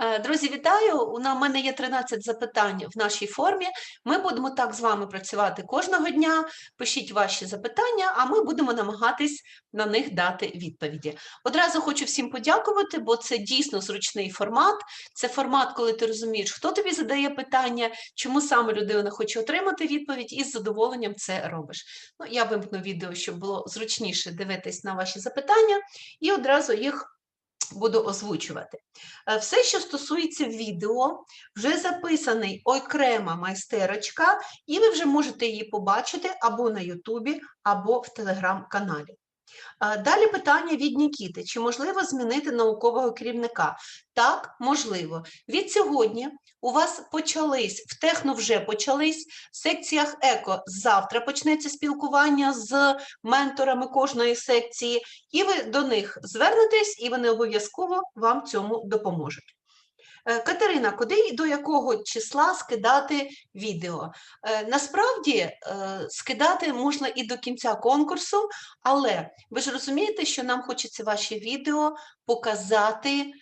Е, Друзі, вітаю! У мене є 13 запитань в нашій формі. Ми будемо так з вами працювати кожного дня. Пишіть ваші запитання, а ми будемо намагатись на них дати відповіді. Одразу хочу всім подякувати, бо це дійсно зручний формат. Це формат, коли ти розумієш, хто тобі задає питання, чому саме людина хоче отримати відповідь, і з задоволенням це робиш. Ну, я вимкну відео, щоб було зручніше дивитись на ваші запитання, і одразу їх буду озвучувати. Е, Все, що стосується відео, вже записаний окрема майстерочка, і ви вже можете її побачити або на Ютубі, або в телеграм-каналі. Далі питання від Нікіти: чи можливо змінити наукового керівника? Так, можливо. Від сьогодні у вас почались, в техно вже почались, в секціях еко завтра почнеться спілкування з менторами кожної секції, і ви до них звернетесь, і вони обов'язково вам цьому допоможуть. Е, Катерина, куди і до якого числа скидати відео? Е, Насправді е, скидати можна і до кінця конкурсу, але ви ж розумієте, що нам хочеться ваші відео показати.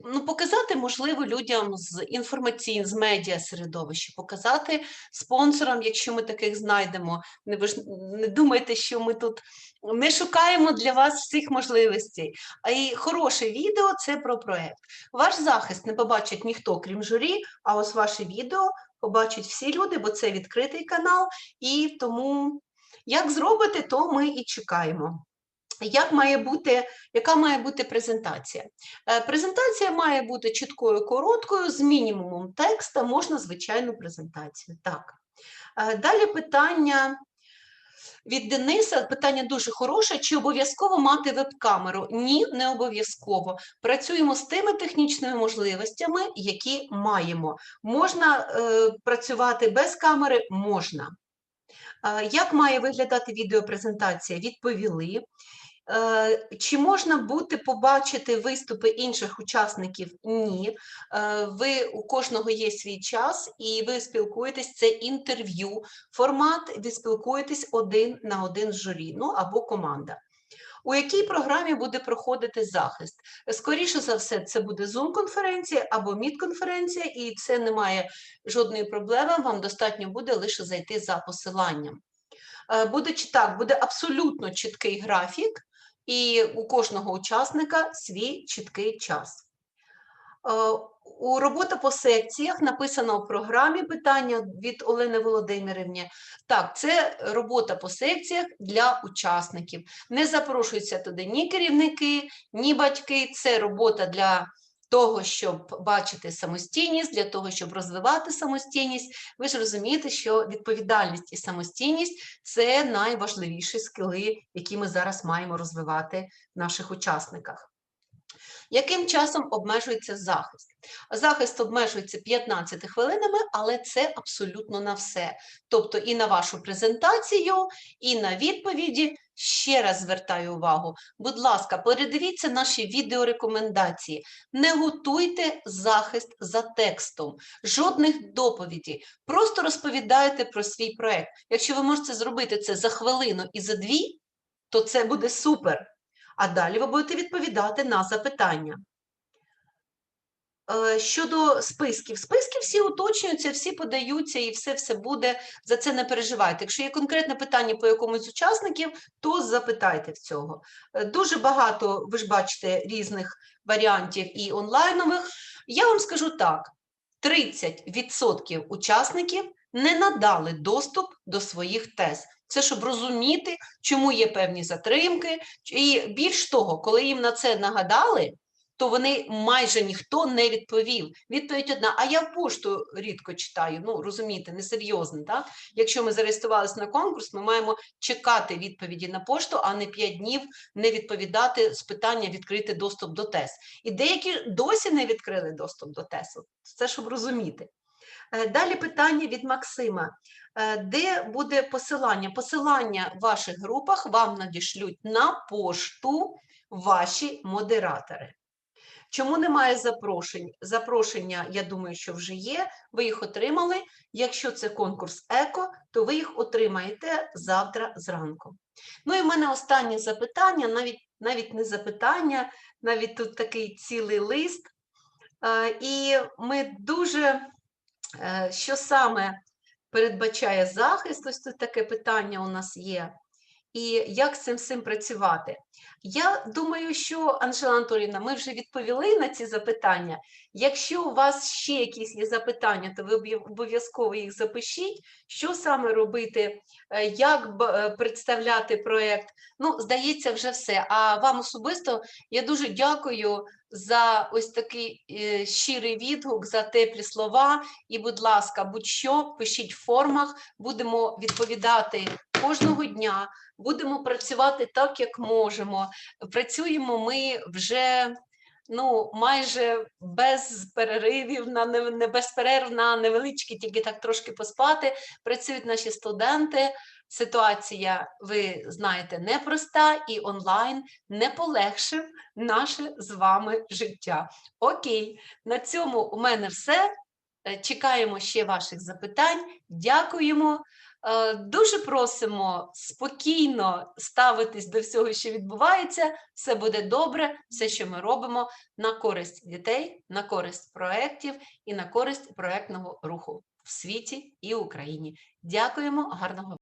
Ну, показати, можливо, людям з інформаційного, з медіа середовища, показати спонсорам, якщо ми таких знайдемо. Не ви ж не думайте, що ми тут не шукаємо для вас всіх можливостей. А і хороше відео це про проект. Ваш захист не побачить ніхто, крім журі, а ось ваше відео побачать всі люди, бо це відкритий канал, і тому як зробите, то ми і чекаємо. Як має бути, яка має бути презентація? Е, Презентація має бути чіткою, короткою, з мінімумом текста, можна звичайну презентацію. Так. Е, Далі питання від Дениса. Питання дуже хороше. Чи обов'язково мати веб-камеру? Ні, не обов'язково. Працюємо з тими технічними можливостями, які маємо. Можна е, працювати без камери? Можна. Як має виглядати відеопрезентація? Відповіли. Е, Чи можна бути побачити виступи інших учасників? Ні. Е, Ви у кожного є свій час, і ви спілкуєтесь. Це інтерв'ю формат. Ви спілкуєтесь один на один з журі, ну або команда. У якій програмі буде проходити захист? Скоріше за все, це буде Zoom-конференція або Meet-конференція, і це не має жодної проблеми. Вам достатньо буде лише зайти за посиланням. Е, Буде так, буде абсолютно чіткий графік, і у кожного учасника свій чіткий час. У робота по секціях написано в програмі питання від Олени Володимирівни. Так, це робота по секціях для учасників. Не запрошуються туди ні керівники, ні батьки. Це робота для того, щоб бачити самостійність, для того, щоб розвивати самостійність. Ви ж розумієте, що відповідальність і самостійність це найважливіші скили, які ми зараз маємо розвивати в наших учасниках. Яким часом обмежується захист? Захист обмежується 15 хвилинами, але це абсолютно на все. Тобто і на вашу презентацію, і на відповіді. Ще раз звертаю увагу, будь ласка, передивіться наші відеорекомендації. Не готуйте захист за текстом, жодних доповідей. Просто розповідайте про свій проект. Якщо ви можете зробити це за хвилину і за дві, то це буде супер. А далі ви будете відповідати на запитання. Е, Щодо списків, списки всі уточнюються, всі подаються і все все буде. За це не переживайте. Якщо є конкретне питання по якомусь з учасників, то запитайте в цього. Е, Дуже багато, ви ж бачите, різних варіантів і онлайнових. Я вам скажу так: 30% учасників не надали доступ до своїх тез. Це щоб розуміти, чому є певні затримки. І більш того, коли їм на це нагадали, то вони майже ніхто не відповів. Відповідь одна: а я пошту рідко читаю. Ну розумієте, несерйозно. Так? Якщо ми зареєструвалися на конкурс, ми маємо чекати відповіді на пошту, а не 5 днів не відповідати з питання відкрити доступ до ТЕС. І деякі досі не відкрили доступ до ТЕСу. Це щоб розуміти. Е, Далі питання від Максима. Е, Де буде посилання? Посилання в ваших групах вам надішлють на пошту ваші модератори. Чому немає запрошень? Запрошення, я думаю, що вже є. Ви їх отримали. Якщо це конкурс еко, то ви їх отримаєте завтра зранку. Ну і в мене останнє запитання, навіть, навіть не запитання, навіть тут такий цілий лист. Е, І ми дуже, що саме передбачає захист, ось тут таке питання у нас є. І як з цим всім працювати? Я думаю, що, Анжела Анатоліївна, ми вже відповіли на ці запитання. Якщо у вас ще якісь є запитання, то ви обов'язково їх запишіть. Що саме робити, е, як е, представляти проєкт? Ну, здається, вже все. А вам особисто я дуже дякую за ось такий е, щирий відгук, за теплі слова. І, будь ласка, будь-що пишіть в формах, будемо відповідати кожного дня, будемо працювати так, як можемо. Працюємо ми вже. Ну, майже без переривів, на не, без перерв на невеличкі, тільки так трошки поспати. Працюють наші студенти. Ситуація, ви знаєте, непроста і онлайн не полегшив наше з вами життя. Окей, на цьому у мене все. Е, Чекаємо ще ваших запитань. Дякуємо. Е, Дуже просимо спокійно ставитись до всього, що відбувається. Все буде добре, все, що ми робимо, на користь дітей, на користь проєктів і на користь проєктного руху в світі і Україні. Дякуємо, гарного